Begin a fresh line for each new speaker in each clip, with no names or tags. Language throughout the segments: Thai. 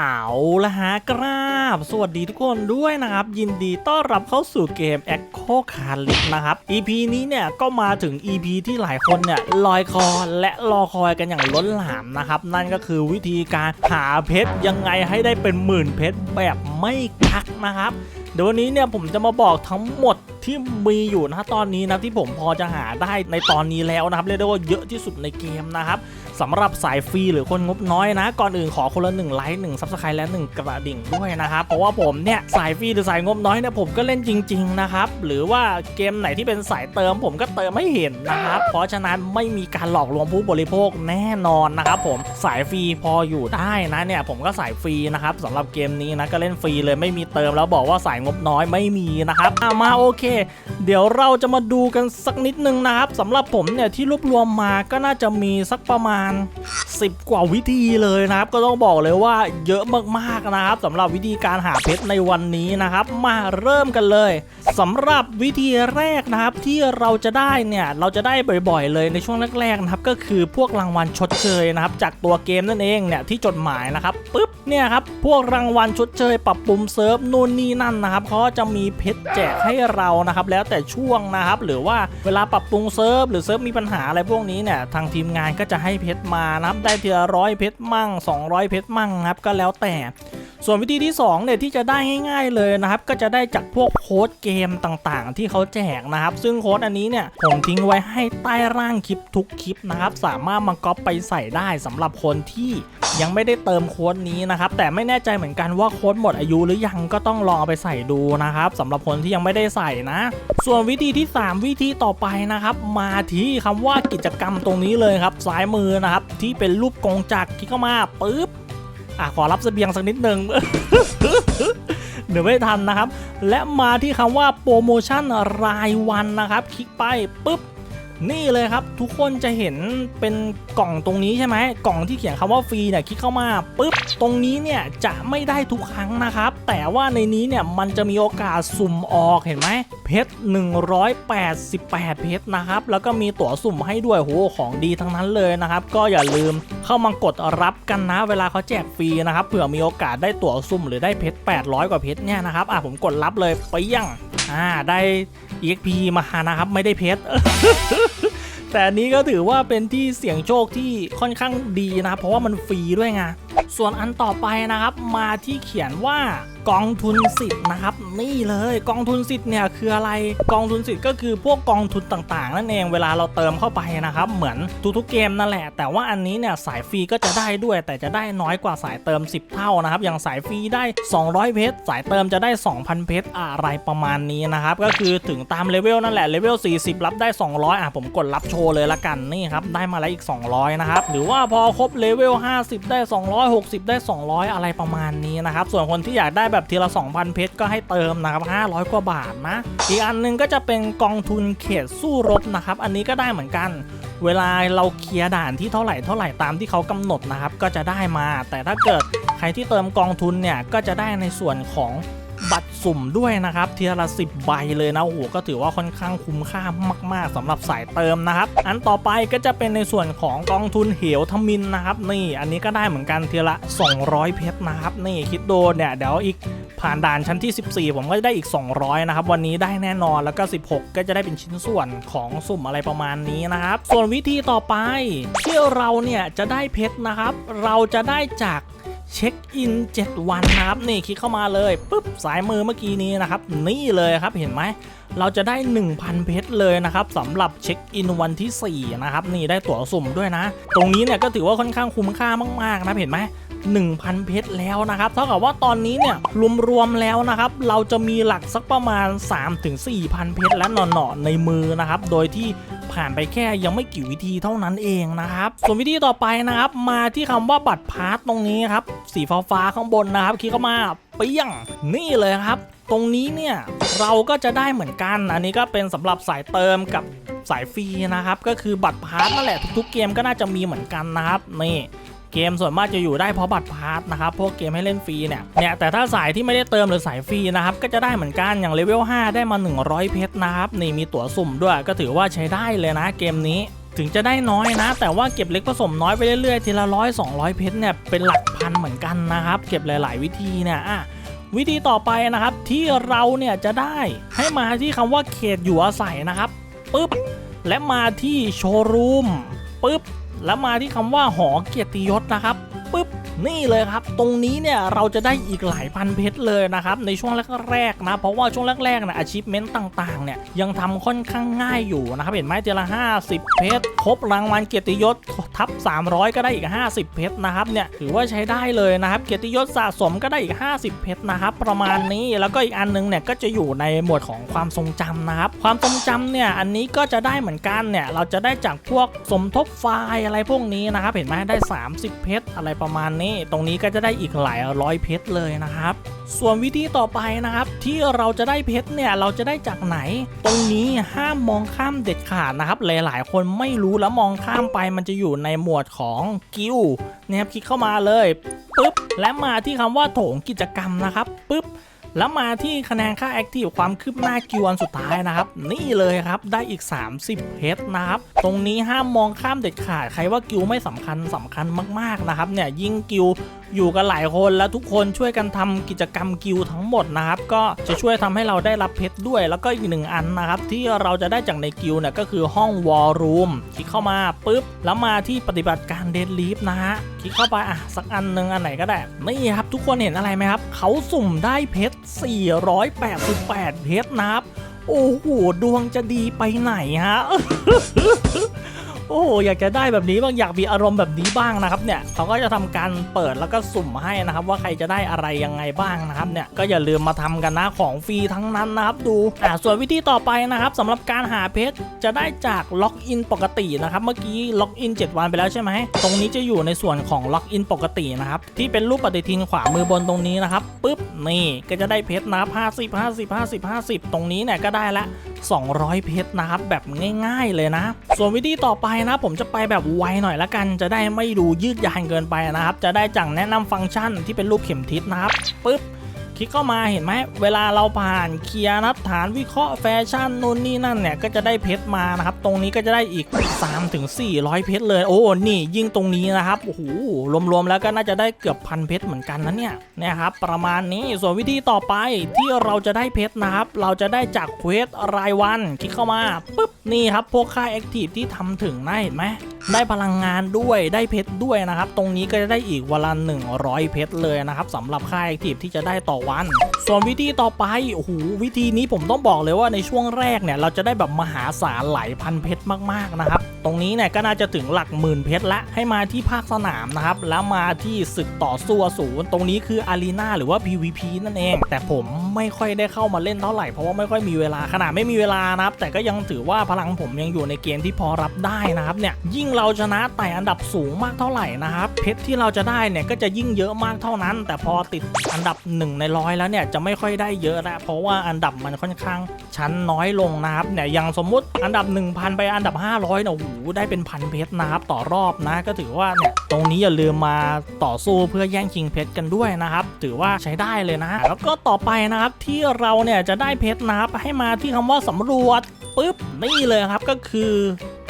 เอาละฮะกราบ สวัสดีทุกคนด้วยนะครับ ยินดีต้อนรับเข้าสู่เกม Echo c a r l i t นะครับ EP นี้เนี่ยก็มาถึง EP ที่หลายคนเนี่ยลอยคอและรอคอยกันอย่างล้นหลามนะครับ นั่นก็คือวิธีการหาเพชรยังไงให้ได้เป็นหมื่นเพชรแบบไม่กักนะครับเดี๋ยววันนี้เนี่ยผมจะมาบอกทั้งหมดที่มีอยู่นะตอนนี้นะที่ผมพอจะหาได้ในตอนนี้แล้วนะครับเรียกได้ว่าเยอะที่สุดในเกมนะครับ สำหรับสายฟรีหรือคนงบน้อยนะ ก่อนอื่นขอคนละ1ไลค์1ซับสไครต์และ1กระดิ่งด้วยนะครับเพราะว่าผมเนี่ยสายฟรีหรือสายงบน้อยเนี่ยผมก็เล่นจริง ๆ นะครับ หรือว่าเกมไหนที่เป็นสายเติมผมก็เติมไม่เห็นนะครับ เพราะฉะนั้นไม่มีการหลอกลวงผู้บริโภคแน่นอนนะครับผมสายฟรีพออยู่ได้นะเนี่ยผมก็สายฟรีนะครับสำหรับเกมนี้นะก็เล่นฟรีเลยไม่มีเติมแล้วบอกว่าสายงบน้อยไม่มีนะครับมาโอเค เดี๋ยวเราจะมาดูกันสักนิดนึงนะครับสำหรับผมเนี่ยที่รวบรวมมาก็น่าจะมีสักประมาณ one. 10กว่าวิธีเลยนะครับ ก็ต้องบอกเลยว่าเยอะมากๆนะครับสำหรับวิธีการหาเพชรในวันนี้นะครับ มาเริ่มกันเลยสำหรับวิธีแรกนะครับที่เราจะได้เนี่ยเราจะได้บ่อยๆ เลยในช่วงแรกๆนะครับก็คือพวกรางวัลชดเชยนะครับ จากตัวเกมนั่นเองเนี่ยที่จดหมายนะครับปึ๊บเนี่ยครับพวกรางวัลชดเชยปรับปรุงเซิร์ฟนู่นนี่นั่นนะครับเขาจะมีเพชรแจกให้เรานะครับแล้วแต่ช่วงนะครับหรือว่าเวลาปรับปรุงเซิร์ฟหรือเซิร์ฟมีปัญหาอะไรพวกนี้เนี่ยทางทีมงานก็จะให้เพชรมานะครับได้ทีละร้อยเพชรมั่ง 200 เพชรมั่งครับก็แล้วแต่ ส่วนวิธีที่2เนี่ยที่จะได้ง่าย ๆเลยนะครับ ก็จะได้จากพวกโค้ดเกมต่างๆ ที่เขาแจกนะครับ ซึ่งโค้ดอันนี้เนี่ยผมทิ้งไว้ให้ใต้ร่างคลิปทุกคลิปนะครับ สามารถมาก๊อปไปใส่ได้สำหรับคนที่ยังไม่ได้เติมโค้ดนี้นะครับ แต่ไม่แน่ใจเหมือนกันว่าโค้ดหมดอายุหรือยังก็ต้องลองเอาไปใส่ดูนะครับสำหรับคนที่ยังไม่ได้ใส่นะ ส่วนวิธีที่ 3 วิธีต่อไปนะครับ มาที่คำว่ากิจกรรมตรงนี้เลยครับซ้ายมือนะครับที่เป็นรูปกงจักรคลิกเข้ามาปุ๊บอะขอรับเสบียงสักนิดหนึ่งเดี๋ยวไม่ทันนะครับ และมาที่คำว่าโปรโมชั่นรายวันนะครับ คลิกไปปุ๊บ นี่เลยครับทุกคนจะเห็นเป็นกล่องตรงนี้ใช่ไหมกล่องที่เขียนคำว่าฟรีเนี่ยคลิกเข้ามาปุ๊บตรงนี้เนี่ยจะไม่ได้ทุกครั้งนะครับ แต่ว่าในนี้เนี่ยมันจะมีโอกาสสุ่มออกเห็นไหมเพชร188 เพชรนะครับ แล้วก็มีตั๋วสุ่มให้ด้วยโหของดีทั้งนั้นเลยนะครับ ก็อย่าลืมเข้ามากดรับกันนะ เวลาเขาแจกฟรีนะครับเผื่อมีโอกาสได้ตั๋วสุ่มหรือได้เพชร800 กว่าเพชรเนี่ยนะครับอะผมกดรับเลยไปยั่ง อ่าได้ EXP มานะครับไม่ได้เพชรแต่อันนี้ก็ถือว่าเป็นที่เสี่ยงโชคที่ค่อนข้างดีนะครับเพราะว่ามันฟรีด้วยไง ส่วนอันต่อไปนะครับมาที่เขียนว่ากองทุนสิทธิ์นะครับ นี่เลยกองทุนสิทธิ์เนี่ยคืออะไรกองทุนสิทธิ์ก็คือพวกกองทุนต่างๆ นั่นเองเวลาเราเติมเข้าไปนะครับ เหมือนทุกๆเกมนั่นแหละ แต่ว่าอันนี้เนี่ยสายฟรีก็จะได้ด้วย แต่จะได้น้อยกว่าสายเติม 10 เท่านะครับ อย่างสายฟรีได้ 200 เพชรสายเติมจะได้ 2,000 เพชรอะไรประมาณนี้นะครับ ก็คือถึงตามเลเวลนั่นแหละเลเวล40 รับได้ 200อะผมกดรับโชว์เลยละกันนี่ครับได้มาแล้วอีก 200นะครับหรือว่าพอครบเลเวล50 ได้260 ได้ 200 อะไรประมาณนี้นะครับ ส่วนคนที่อยากได้แบบทีละ 2,000 เพชรก็ให้เติมนะครับ 500 กว่าบาทนะ อีกอันหนึงก็จะเป็นกองทุนเขตสู้รบนะครับ อันนี้ก็ได้เหมือนกัน เวลาเราเคลียร์ด่านที่เท่าไหร่เท่าไหร่ตามที่เขากำหนดนะครับ ก็จะได้มา แต่ถ้าเกิดใครที่เติมกองทุนเนี่ยก็จะได้ในส่วนของ บัตรสุ่มด้วยนะครับเทีละสิบใบเลยนะโอ้โหก็ถือว่าค่อนข้างคุ้มค่ามาก ๆสำหรับสายเติมนะครับ อันต่อไปก็จะเป็นในส่วนของกองทุนเหวทมินนะครับนี่อันนี้ก็ได้เหมือนกันเทีละ 200 เพชรนะครับนี่คิดดูเนี่ยเดี๋ยวอีกผ่านด่านชั้นที่ 14 ผมก็จะได้อีก 200 นะครับ วันนี้ได้แน่นอนแล้วก็ 16 ก็จะได้เป็นชิ้นส่วนของสุ่มอะไรประมาณนี้นะครับ ส่วนวิธีต่อไปที่เราเนี่ยจะได้เพชรนะครับ เราจะได้จาก เช็คอิน 7 วันนะครับนี่คลิกเข้ามาเลยปุ๊บสายมือเมื่อกี้นี้นะครับนี่เลยครับเห็นไหมเราจะได้ 1,000 เพชรเลยนะครับสำหรับเช็คอินวันที่ 4 นะครับ นี่ได้ตั๋วสุ่มด้วยนะ ตรงนี้เนี่ยก็ถือว่าค่อนข้างคุ้มค่ามาก ๆ นะเห็นไหม1,000 เพชรแล้วนะครับ เท่ากับว่าตอนนี้เนี่ยรวมๆแล้วนะครับ เราจะมีหลักสักประมาณ 3-4,000 เพชรและหน่อๆในมือนะครับ โดยที่ ผ่านไปแค่ยังไม่กี่วิธีเท่านั้นเองนะครับ ส่วนวิธีต่อไปนะครับ มาที่คำว่าบัตรพาร์ตตรงนี้ครับ สีฟ้าๆข้างบนนะครับ คลิกเข้ามาเปี้ยงนี่เลยครับ ตรงนี้เนี่ยเราก็จะได้เหมือนกัน อันนี้ก็เป็นสำหรับสายเติมกับสายฟรีนะครับ ก็คือบัตรพาร์ตนั่นแหละทุกๆเกมก็น่าจะมีเหมือนกันนะครับนี่ เกมส่วนมากจะอยู่ได้เพราะบัตรพาร์ทนะครับพวกเกมให้เล่นฟรีเนี่ยเนี่ยแต่ถ้าสายที่ไม่ได้เติมหรือสายฟรีนะครับก็จะได้เหมือนกันอย่างเลเวล5ได้มา 100 เพชรนะครับนี่มีตั๋วสุ่มด้วย ก็ถือว่าใช้ได้เลยนะเกมนี้ถึงจะได้น้อยนะ แต่ว่าเก็บเล็กผสมน้อยไปเรื่อยๆ ทีละร้อยสองร้อยเพชรเนี่ยเป็นหลักพันเหมือนกันนะครับ เก็บหลาย ๆ วิธีเนี่ยอะวิธีต่อไปนะครับที่เราเนี่ยจะได้ให้มาที่คำว่าเขตอยู่อาศัยนะครับปุ๊บและมาที่โชว์รูมปุ๊บ แล้วมาที่คำว่าหอเกียรติยศนะครับ ปุ๊บนี่เลยครับ ตรงนี้เนี่ยเราจะได้อีกหลายพันเพชรเลยนะครับในช่วงแรกๆนะ เพราะว่าช่วงแรกๆนะ achievement ต่างๆเนี่ยยังทำค่อนข้างง่ายอยู่นะครับเห็นไหมเจละ 50 เพชรครบรางวัลเกียรติยศทับ 300 ก็ได้อีก 50 เพชรนะครับเนี่ยถือว่าใช้ได้เลยนะครับเกียรติยศสะสมก็ได้อีก 50 เพชรนะครับประมาณนี้แล้วก็อีกอันนึงเนี่ยก็จะอยู่ในหมวดของความทรงจำนะครับความทรงจำเนี่ยอันนี้ก็จะได้เหมือนกันเนี่ยเราจะได้จากพวกสมทบไฟล์อะไรพวกนี้นะครับเห็นไหมได้ 30 เพชรอะไรประมาณนี้ ตรงนี้ก็จะได้อีกหลายร้อยเพชรเลยนะครับ ส่วนวิธีต่อไปนะครับ ที่เราจะได้เพชรเนี่ยเราจะได้จากไหน ตรงนี้ห้ามมองข้ามเด็ดขาดนะครับ หลายๆ คนไม่รู้แล้วมองข้ามไปมันจะอยู่ในหมวดของกิลนะครับคลิกเข้ามาเลยปุ๊บและมาที่คำว่าโถงกิจกรรมนะครับปุ๊บ แล้วมาที่คะแนนค่าแอคทีฟความคืบหน้ากิวันสุดท้ายนะครับ นี่เลยครับได้อีก 30เพชรนะครับ ตรงนี้ห้ามมองข้ามเด็ดขาด ใครว่ากิวไม่สำคัญสำคัญมากๆนะครับ เนี่ยยิ่งกิวอยู่กันหลายคนแล้วทุกคนช่วยกันทำกิจกรรมกิวทั้งหมดนะครับ ก็จะช่วยทำให้เราได้รับเพชรด้วย แล้วก็อีกหนึ่งอันนะครับ ที่เราจะได้จากในกิวเนี่ยก็คือห้องวอลลุ่มคลิกเข้ามาปุ๊บ แล้วมาที่ปฏิบัติการเดดลีฟนะฮะคลิกเข้าไปอะสักอันหนึ่งอันไหนก็ได้นี่ครับทุกคนเห็นอะไรไหมครับ เขาสุ่มได้เพชร 488 เพชรนะครับโอ้โหดวงจะดีไปไหนฮะ โอ้อยากจะได้แบบนี้บ้างอยากมีอารมณ์แบบนี้บ้างนะครับเนี่ยเขาก็จะทำการเปิดแล้วก็สุ่มให้นะครับ ว่าใครจะได้อะไรยังไงบ้างนะครับเนี่ยก็อย่าลืมมาทำกันนะของฟรีทั้งนั้นนะครับดูอ่าส่วนวิธีต่อไปนะครับสำหรับการหาเพชรจะได้จากล็อกอินปกตินะครับเมื่อกี้ล็อกอิน7 วันไปแล้วใช่ไหมตรงนี้จะอยู่ในส่วนของล็อกอินปกตินะครับที่เป็นรูปปฏิทินขวามือบนตรงนี้นะครับปุ๊บนี่ก็จะได้เพชรนะครับ50 50 50 50 ตรงนี้เนี่ยก็ได้ละ 200 เพชรนะครับแบบง่าย ๆ เลยนะ ส่วนวิธีต่อไปนะผมจะไปแบบไวหน่อยละกัน จะได้ไม่ดูยืดยานเกินไปนะครับ จะได้จังแนะนำฟังก์ชันที่เป็นรูปเข็มทิศนะครับปุ๊บ คลิกเข้ามาเห็นไหมเวลาเราผ่านเคลียร์นับฐานวิเคราะห์แฟชั่นนู่นนี่นั่นเนี่ยก็จะได้เพชรมานะครับ ตรงนี้ก็จะได้อีก 3-400ถึง400เพชรเลย โอ้นี่ยิ่งตรงนี้นะครับโอ้โหรวมๆแล้วก็น่าจะได้เกือบพันเพชรเหมือนกันนะเนี่ยนี่ยครับประมาณนี้ส่วนวิธีต่อไปที่เราจะได้เพชรนะครับเราจะได้จากเควสรายวันคลิกเข้ามาปุ๊บนี่ครับพวกค่าแอคทีฟที่ทำถึงนะเห็นไหม ได้พลังงานด้วยได้เพชรด้วยนะครับ ตรงนี้ก็จะได้อีกวันละ100 เพชรเลยนะครับสำหรับค่าแอคทีฟที่จะได้ต่อวัน ส่วนวิธีต่อไปโอ้โหวิธีนี้ผมต้องบอกเลยว่าในช่วงแรกเนี่ยเราจะได้แบบมหาศาลหลายพันเพชรมากๆนะครับตรงนี้เนี่ยก็น่าจะถึงหลักหมื่นเพชรละให้มาที่ภาคสนามนะครับแล้วมาที่ศึกต่อสู้อสูรตรงนี้คืออารีนาหรือว่า PVP นั่นเอง แต่ผมไม่ค่อยได้เข้ามาเล่นเท่าไหร่เพราะว่าไม่ค่อยมีเวลาขนาดไม่มีเวลานะครับแต่ก็ยังถือว่าพลังผมยังอยู่ในเกณฑ์ที่พอรับได้นะครับเนี่ยยิ่งเราชนะแต่อันดับสูงมากเท่าไหร่นะครับเพชรที่เราจะได้เนี่ยก็จะยิ่งเยอะมากเท่านั้น แต่พอติดอันดับหนึ่งในร้อยแล้วเนี่ยจะไม่ค่อยได้เยอะล้วเพราะว่าอันดับมันค่อนข้างชั้นน้อยลงนะครับเนี่ยอย่างสมมุติอันดับ 1000 ไปอันดับ 500เนี่ยโอ้โหได้เป็นพันเพชรนะครับต่อรอบนะก็ถือว่าเนี่ยตรงนี้อย่าลืมมาต่อสู้เพื่อแย่งชิงเพชรกันด้วยนะครับถือว่าใช้ได้เลยนะ แล้วก็ต่อไปนะครับที่เราเนี่ยจะได้เพชรนะครับให้มาที่คำว่าสำรวจปุ๊บนี่เลยครับก็คือ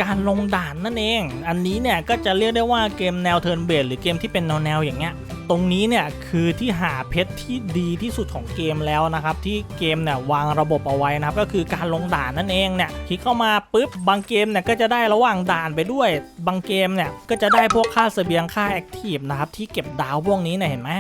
การลงด่านนั่นเอง อันนี้เนี่ยก็จะเรียกได้ว่าเกมแนวเทิร์นเบสหรือเกมที่เป็นแนวๆอย่างเงี้ย ตรงนี้เนี่ยคือที่หาเพชรที่ดีที่สุดของเกมแล้วนะครับ ที่เกมเนี่ยวางระบบเอาไว้นะครับ ก็คือการลงด่านนั่นเองเนี่ยคลิกเข้ามาปุ๊บบางเกมเนี่ยก็จะได้ระหว่างด่านไปด้วย บางเกมเนี่ยก็จะได้พวกค่าเสบียงค่าแอคทีฟนะครับที่เก็บดาวพวกนี้เนี่ยเห็นไหม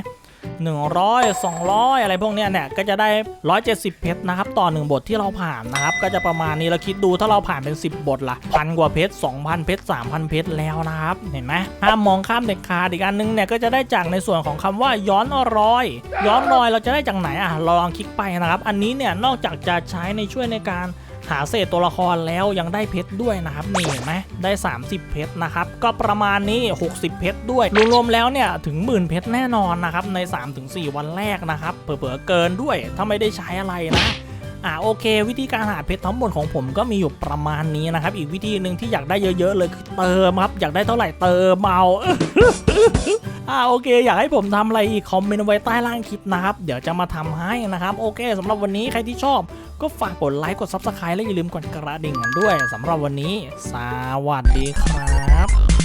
100 200 อะไรพวกเนี้ยเนี่ยก็จะได้ 170 เพชรนะครับต่อ 1 บทที่เราผ่านนะครับก็จะประมาณนี้เราคิดดูถ้าเราผ่านเป็น 10 บทละพันกว่าเพชร2,000 เพชร3,000 เพชรแล้วนะครับเห็นไหมห้ามมองข้ามเด็ดขาดอีกอันนึงเนี่ยก็จะได้จากในส่วนของคำว่าย้อนรอย ย้อนรอยเราจะได้จากไหนอะเราลองคลิกไปนะครับ อันนี้เนี่ยนอกจากจะใช้ในช่วยในการ หาเศษตัวละครแล้วยังได้เพชรด้วยนะครับนี่เห็นไหมได้ 30 เพชรนะครับก็ประมาณนี้ 60 เพชรด้วยรวมๆแล้วเนี่ยถึงหมื่นเพชรแน่นอนนะครับใน 3-4 วันแรกนะครับเผื่อๆเกินด้วยถ้าไม่ได้ใช้อะไรนะอ่าโอเค วิธีการหาเพชรทั้งหมดของผมก็มีอยู่ประมาณนี้นะครับ อีกวิธีหนึ่งที่อยากได้เยอะๆเลยคือเติมครับ อยากได้เท่าไหร่เติมเอา อ่าโอเค อยากให้ผมทำอะไรอีกคอมเมนต์ไว้ใต้ล่างคลิปนะครับ เดี๋ยวจะมาทำให้นะครับ โอเคสำหรับวันนี้ใครที่ชอบก็ฝากกดไลค์กด Subscribe และอย่าลืมกดกระดิ่งกันด้วยสำหรับวันนี้ สวัสดีครับ